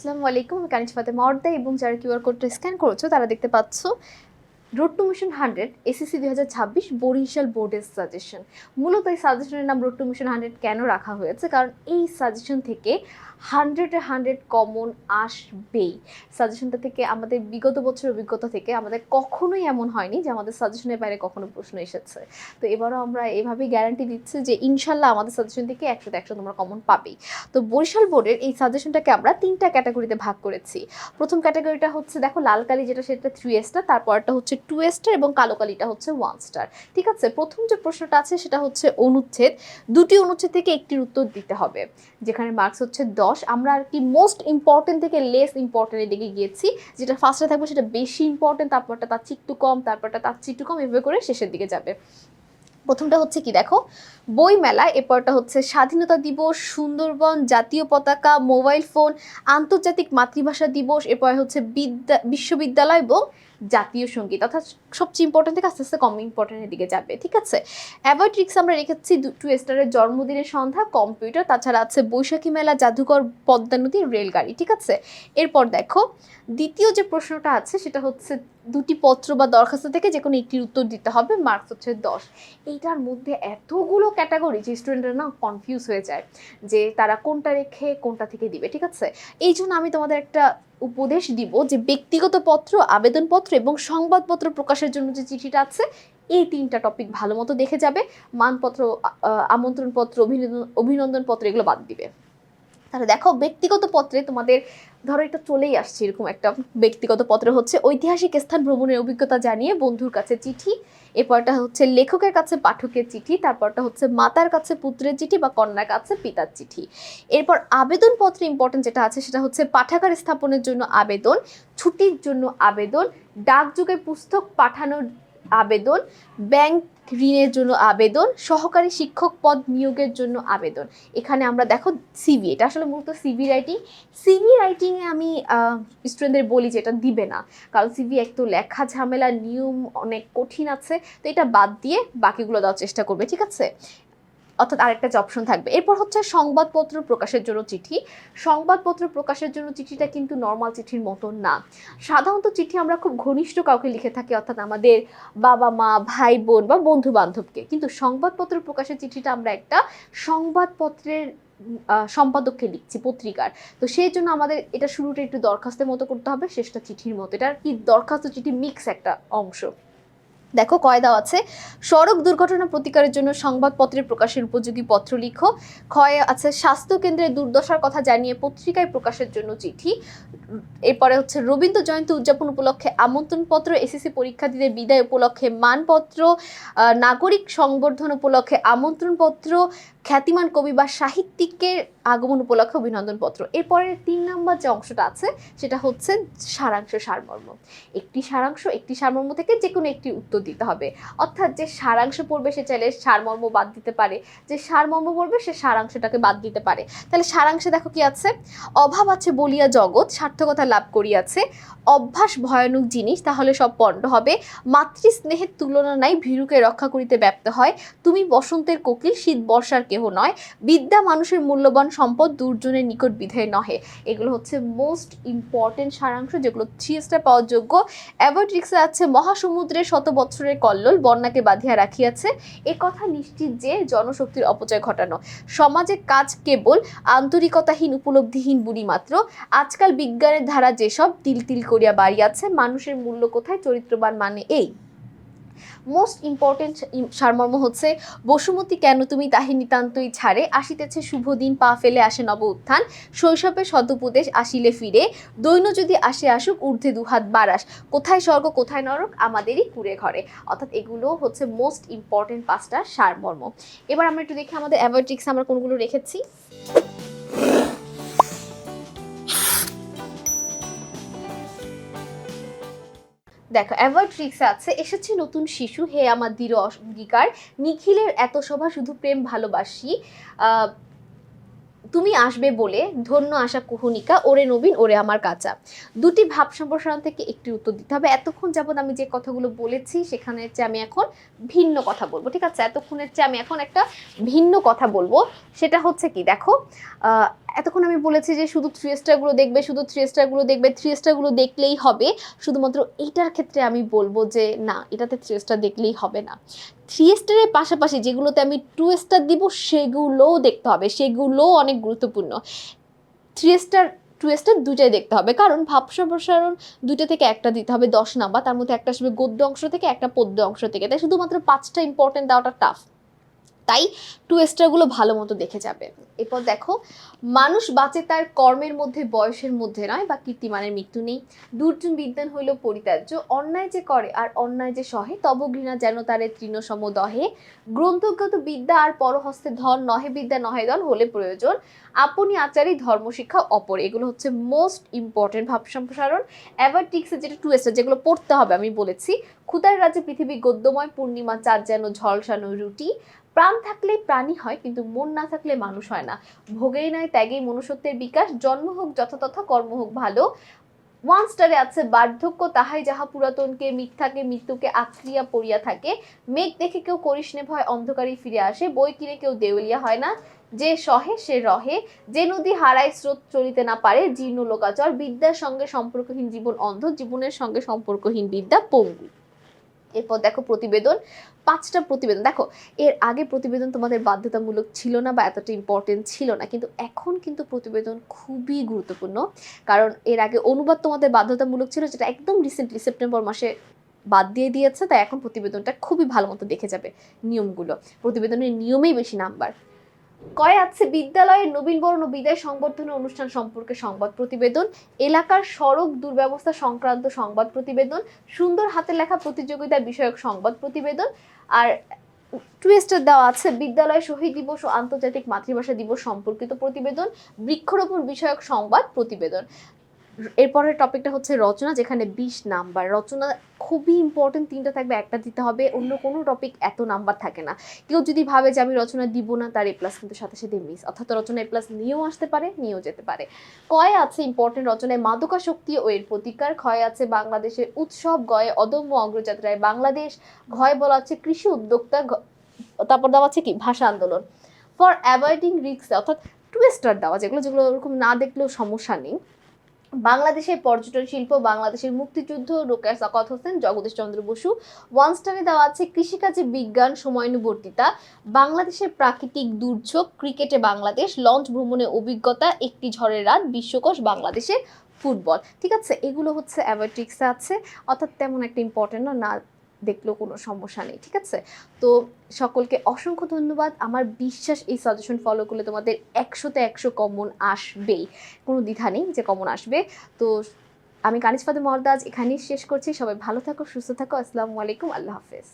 আসসালামু আলাইকুম। কানিজ ফাতেমা অর্দা এবং যারা কিউআর কোডটা স্ক্যান করছ তারা দেখতে পাচ্ছ road to mission hundred SSC দুই হাজার ছাব্বিশ বরিশাল বোর্ডের সাজেশন মূলত এই সাজেশনের নাম রোড টু মিশন হান্ড্রেড কেন রাখা হয়েছে? কারণ এই সাজেশন থেকে হান্ড্রেডে হান্ড্রেড কমন আসবেই। সাজেশনটা থেকে আমাদের বিগত বছরের অভিজ্ঞতা থেকে আমাদের কখনোই এমন হয়নি যে আমাদের সাজেশনের বাইরে কখনো প্রশ্ন এসেছে। তো এবারও আমরা এভাবেই গ্যারান্টি দিচ্ছি যে ইনশাল্লাহ আমাদের সাজেশন থেকে একশোতে একশো তোমরা কমন পাবেই। তো বরিশাল বোর্ডের এই সাজেশনটাকে আমরা তিনটা ক্যাটাগরিতে ভাগ করেছি। প্রথম ক্যাটাগরিটা হচ্ছে, দেখো লাল কালি যেটা, সেটা থ্রি স্টার তারপরটা হচ্ছে টু স্টার এবং কালো কালিটা হচ্ছে ওয়ান স্টার ঠিক আছে? প্রথম যে প্রশ্নটা আছে সেটা হচ্ছে অনুচ্ছেদ। দুটি অনুচ্ছেদ থেকে একটির উত্তর দিতে হবে, যেখানে মার্কস হচ্ছে দশ। আমরা আর কি মোস্ট ইম্পর্টেন্ট থেকে লেস ইম্পর্টেন্টের দিকে গিয়েছি। যেটা ফার্স্টে থাকবে সেটা বেশি ইম্পর্টেন্ট তারপরটা তার চেয়ে একটু কম, তারপরটা তার চেয়ে একটু কম, এভাবে করে শেষের দিকে যাবে। প্রথমটা হচ্ছে কি দেখো? বই মেলা এরপরটা হচ্ছে স্বাধীনতা দিবস, সুন্দরবন, জাতীয় পতাকা মোবাইল ফোন আন্তর্জাতিক মাতৃভাষা দিবস, এরপর হচ্ছে বিদ্যা বিশ্ববিদ্যালয় এবং জাতীয় সংগীত, অর্থাৎ সবচেয়ে ইম্পর্টেন্ট থেকে আস্তে আস্তে কম ইম্পর্টেন্টের দিকে যাবে, ঠিক আছে? অ্যাভয়েড ট্রিক্স আমরা রেখেছি টু স্টারের জন্মদিনের সন্ধ্যা কম্পিউটার তাছাড়া আছে বৈশাখী মেলা, জাদুঘর, পদ্মা নদী, রেলগাড়ি, ঠিক আছে? এরপর দেখো, দ্বিতীয় যে প্রশ্নটা আছে, সেটা হচ্ছে দুটি পত্র বা দরখাস্ত থেকে যে কোনো একটির উত্তর দিতে হবে মার্কস হচ্ছে দশ। এইটার মধ্যে এতগুলো ক্যাটাগরি যে স্টুডেন্টরা না কনফিউজ হয়ে যায়, যে তারা কোনটা রেখে কোনটা থেকে দিবে, ঠিক আছে? এই জন্য আমি তোমাদের একটা উপদেশ দিব যে ব্যক্তিগত পত্র, আবেদনপত্র এবং সংবাদপত্র প্রকাশের জন্য যে চিঠিটা আছে, এই তিনটা টপিক ভালো মতো দেখে যাবে। মানপত্র আমন্ত্রণপত্র, অভিনন্দন, অভিনন্দনপত্র এগুলো বাদ দিবে। তাহলে দেখো, ব্যক্তিগত পত্রে তোমাদের, ধরো এটা চলেই আসছে এরকম একটা ব্যক্তিগত পত্র হচ্ছে, ঐতিহাসিক স্থান ভ্রমণের অভিজ্ঞতা জানিয়ে বন্ধুর কাছে চিঠি, এরপরটা হচ্ছে লেখকের কাছে পাঠকের চিঠি, তারপরটা হচ্ছে মাতার কাছে পুত্রের চিঠি বা কন্যার কাছে পিতার চিঠি। এরপর আবেদনপত্রে ইম্পর্টেন্ট যেটা আছে সেটা হচ্ছে পাঠাগার স্থাপনের জন্য আবেদন, ছুটির জন্য আবেদন, ডাকযোগে পুস্তক পাঠানোর আবেদন, ব্যাংক ঋণের জন্য আবেদন, সহকারী শিক্ষক পদ নিয়োগের জন্য আবেদন। এখানে আমরা দেখো সিবি এটা আসলে মূলত সিবি রাইটিং সিবি রাইটিংয়ে আমি স্টুডেন্টদের বলি যে এটা দিবে না। কারণ সিবি এক তো লেখা ঝামেলা, নিয়ম অনেক কঠিন আছে। তো এটা বাদ দিয়ে বাকিগুলো দেওয়ার চেষ্টা করবে, ঠিক আছে? অর্থাৎ আরেকটা যে অপশন থাকবে। এরপর হচ্ছে সংবাদপত্র প্রকাশের জন্য চিঠি। সংবাদপত্র প্রকাশের জন্য চিঠিটা কিন্তু নর্মাল চিঠির মতন না। সাধারণত চিঠি আমরা খুব ঘনিষ্ঠ কাউকে লিখে থাকি, অর্থাৎ আমাদের বাবা মা, ভাই বোন বা বন্ধু বান্ধবকে কিন্তু সংবাদপত্র প্রকাশের চিঠিটা আমরা একটা সংবাদপত্রের সম্পাদককে লিখছি, পত্রিকার। তো সেই জন্য আমাদের এটা শুরুটা একটু দরখাস্তের মতো করতে হবে, শেষটা চিঠির মতো। এটা কি দরখাস্ত চিঠি মিক্স একটা অংশ। দেখো কয় দেওয়া আছে। সড়ক দুর্ঘটনা প্রতিকারের জন্য সংবাদপত্রে প্রকাশের উপযোগী পত্র লিখো। ক্ষয় আছে স্বাস্থ্য কেন্দ্রের দুর্দশার কথা জানিয়ে পত্রিকায় প্রকাশের জন্য চিঠি। এরপরে হচ্ছে, রবীন্দ্র জয়ন্তী উদযাপন উপলক্ষে আমন্ত্রণপত্র, এসএসসি পরীক্ষার্থীদের বিদায় উপলক্ষে মানপত্র নাগরিক সংবর্ধন উপলক্ষে আমন্ত্রণপত্র, খ্যাতিমান কবি বা সাহিত্যিকের আগমন উপলক্ষে অভিনন্দনপত্র। এরপরে তিন নম্বর যে অংশটা আছে, সেটা হচ্ছে সারাংশ সারমর্ম। একটি সারাংশ, একটি সারমর্ম থেকে যে কোনো একটি উত্তর দিতে হবে। অর্থাৎ যে সারাংশ পড়বে, সে চাইলে সারমর্ম বাদ দিতে পারে। যে সারমর্ম পড়বে, সে সারাংশটাকে বাদ দিতে পারে। তাহলে সারাংশে দেখো কি আছে? অভাব আছে বলিয়া জগৎ, সার্থকতা লাভ করিয়াছে। অভ্যাস ভয়ানক জিনিস, তাহলে সব পণ্ড হবে। মাতৃস্নেহের তুলনা নাই, ভীরুকে রক্ষা করিতে ব্যপ্ত হয়। তুমি বসন্তের কোকিল, শীত বর্ষার কেহ নয়। বিদ্যা মানুষের মূল্যবান সম্পদ দুর্জনের নিকট বিধেয় নহে। এগুলো হচ্ছে মোস্ট ইম্পর্টেন্ট সারাংশ, যেগুলো থ্রি স্টার পাওয়ার যোগ্য। অ্যাভয়েড রিক্সে আছে মহাসমুদ্রের শত বৎসরের কল্লোল, বন্যাকে বাঁধিয়া রাখিয়াছে। এ কথা নিশ্চিত যে জনশক্তির অপচয় ঘটানো। সমাজে কাজ কেবল আন্তরিকতাহীন, উপলব্ধিহীন বুড়ি মাত্র। আজকাল বিজ্ঞানের ধারা যেসব, তিল তিল করিয়া বাড়িয়াছে। মানুষের মূল্য কোথায়? চরিত্রবান মানে এই। মোস্ট ইম্পর্টেন্ট সারমর্ম হচ্ছে, বসুমতী কেন তুমি তাহি নিতান্তই ছাড়ে? আসিতেছে শুভ দিন, পা ফেলে আসে নব উত্থান। শৈশবের সদুপদেশ আসিলে ফিরে। দৈন্য যদি আসে আসুক, ঊর্ধ্বে দুহাত বারাস। কোথায় স্বর্গ, কোথায় নরক, আমাদেরই কুড়ে ঘরে। অর্থাৎ এগুলো হচ্ছে মোস্ট ইম্পর্টেন্ট পাঁচটা সারমর্ম। এবার আমরা একটু দেখি আমাদের অ্যাভার্ট্রিক্স আমরা কোনগুলো রেখেছি। দেখো অ্যাভয়েড ট্রিক্স আছে, এসেছে নতুন শিশু, হে আমার দৃঢ় অঙ্গীকার, নিখিলের এত সভা শুধু প্রেম ভালোবাসি তুমি আসবে বলে, ধন্য আশা কুহনিকা, ওরে নবীন, ওরে আমার কাঁচা। দুটি ভাব সম্প্রসারণ থেকে একটি উত্তর দিতে হবে। এতক্ষণ যাবত আমি যে কথাগুলো বলেছি, সেখানের চেয়ে আমি এখন ভিন্ন কথা বলব। ঠিক আছে, এতক্ষণের চেয়ে আমি এখন একটা ভিন্ন কথা বলব। সেটা হচ্ছে কি, দেখো এতক্ষণ আমি বলেছি যে শুধু থ্রি স্টারগুলো দেখবে, শুধু থ্রি স্টারগুলো দেখবে থ্রি স্টারগুলো দেখলেই হবে। শুধুমাত্র এইটার ক্ষেত্রে আমি বলব যে, না, এটাতে থ্রি স্টার দেখলেই হবে না। থ্রি স্টারের পাশাপাশি যেগুলোতে আমি টু স্টার দিব, সেগুলোও দেখতে হবে। সেগুলোও অনেক গুরুত্বপূর্ণ। থ্রি স্টার টু স্টার দুটাই দেখতে হবে। কারণ ভাব সম্প্রসারণ দুইটা থেকে একটা দিতে হবে দশ নাম্বার। তার মধ্যে একটা আসবে গদ্য অংশ থেকে, একটা পদ্য অংশ থেকে। তাই শুধুমাত্র পাঁচটা ইম্পর্টেন্ট দেওয়াটা টাফ তাই টু স্টারগুলো ভালো মতো দেখে যাবে। এরপর দেখো, মানুষ বাঁচে তার কর্মের মধ্যে, বয়সের মধ্যে নয়, বা কীর্তিমানের মৃত্যু নেই। দুর্জন বিদ্যান হইল পরিত্যাজ্য, অন্যায় যে করে আর অন্যায় যে সহে, তব ঘৃণা যেন তারে তৃণসম দহে। গ্রন্থজ্ঞত বিদ্যা আর পরহস্তে ধন, নহে বিদ্যা, নহে ধন হলে প্রয়োজন। আপনি আচারী ধর্মশিক্ষা অপর। এগুলো হচ্ছে মোস্ট ইম্পর্টেন্ট ভাব সম্প্রসারণ। এভার টিক্সে যেটা টু স্টার যেগুলো পড়তে হবে, আমি বলেছি। ক্ষুদার রাজ্যে পৃথিবী গদ্যময়, পূর্ণিমা চাঁদ যেন ঝলসানো রুটি। প্রাণ থাকলে প্রাণী হয়, কিন্তু মন না থাকলে মানুষ হয় না। ভোগেই নয় ত্যাগেই মনুষ্যত্বের বিকাশ, জন্ম হোক যথাতথা কর্ম হোক ভালো। ওয়ান স্টারে আছে, বার্ধক্য তাহাই যাহা পুরাতনকে, মিথ্যাকে, মৃত্যুকে আক্রিয়া পড়িয়া থাকে। মেঘ দেখে কেউ করিস ভয়, অন্ধকারই ফিরে আসে। বই কিনে কেউ দেউলিয়া হয় না। যে সহে, সে রহে। যে নদী হারায়, স্রোত চলিতে না পারে। জীর্ণ লোকাচর, বিদ্যার সঙ্গে সম্পর্কহীন জীবন অন্ধ, জীবনের সঙ্গে সম্পর্কহীন বিদ্যা পঙ্গু। এরপর দেখো প্রতিবেদন, পাঁচটা প্রতিবেদন। দেখো, এর আগে প্রতিবেদন তোমাদের বাধ্যতামূলক ছিল না বা এতটা ইম্পর্টেন্ট ছিল না, কিন্তু এখন কিন্তু প্রতিবেদন খুবই গুরুত্বপূর্ণ। কারণ এর আগে অনুবাদ তোমাদের বাধ্যতামূলক ছিল, যেটা একদম রিসেন্টলি সেপ্টেম্বর মাসে বাদ দিয়ে দিয়েছে, তাই এখন প্রতিবেদনটা খুবই ভালো মতো দেখে যাবে নিয়মগুলো। প্রতিবেদনের নিয়মেই বেশি নাম্বার কয় আছে? বিদ্যালয়ের নবীনবরণ ও বিদায় সংবর্ধনা অনুষ্ঠান সম্পর্কে সংবাদ প্রতিবেদন। এলাকার সড়ক দুর্ব্যবস্থা সংক্রান্ত সংবাদ প্রতিবেদন। সুন্দর হাতে লেখা প্রতিযোগিতা বিষয়ক সংবাদ প্রতিবেদন। আর টুইস্টার দেওয়া আছে, বিদ্যালয় শহীদ দিবস ও আন্তর্জাতিক মাতৃভাষা দিবস সম্পর্কিত প্রতিবেদন। বৃক্ষরোপণ বিষয়ক সংবাদ প্রতিবেদন। এরপরের টপিকটা হচ্ছে রচনা, যেখানে বিশ নাম্বার। রচনা খুবই ইম্পর্টেন্ট তিনটা থাকবে, একটা দিতে হবে, অন্য কোনো টপিক এত নাম্বার থাকে না। কেউ যদি ভাবে যে আমি রচনা দিব না, তার এ প্লাস কিন্তু সাথে সাথে মিস অর্থাৎ রচনা এ প্লাস নিয়েও আসতে পারে, নিয়েও যেতে পারে। কয় আছে ইম্পর্টেন্ট রচনায় মাদকাশক্তি ও এর প্রতিকার। ক্ষয় আছে বাংলাদেশের উৎসব গয়ে অদম্য অগ্রযাত্রায় বাংলাদেশ। ঘয় বলা হচ্ছে কৃষি উদ্যোক্তা তারপর দেওয়া আছে কি? ভাষা আন্দোলন। ফর অ্যাভয়েডিং রিক্স অর্থাৎ টুইস্টার দেওয়া, যেগুলো যেগুলো ওরকম না দেখলেও সমস্যা নেই। বাংলাদেশের পর্যটন শিল্প, বাংলাদেশের মুক্তিযুদ্ধ, রোকেয়া সাকত হোসেন, জগদীশ চন্দ্র বসু ওয়ান স্টারে দেওয়া আছে কৃষিকাজে বিজ্ঞান, সময়ানুবর্তিতা, বাংলাদেশের প্রাকৃতিক দুর্যোগ, ক্রিকেটে বাংলাদেশ, লঞ্চ ভ্রমণে অভিজ্ঞতা, একটি ঝড়ের রাত, বিশ্বকোষ বাংলাদেশের ফুটবল। ঠিক আছে, এগুলো হচ্ছে অ্যাভারটিক্সে আছে, অর্থাৎ তেমন একটা ইম্পর্টেন্ট না দেখলেও কোনো সমস্যা নেই, ঠিক আছে? তো সকলকে অসংখ্য ধন্যবাদ। আমার বিশ্বাস এই সাজেশন ফলো করলে তোমাদের একশোতে একশো কমন আসবেই। কোনো দ্বিধা নেই যে কমন আসবে। তো আমি কানিজ ফাতে মর্দাজ এখানেই শেষ করছি। সবাই ভালো থাকো, সুস্থ থাকো। আসসালামু আলাইকুম। আল্লাহ হাফেজ।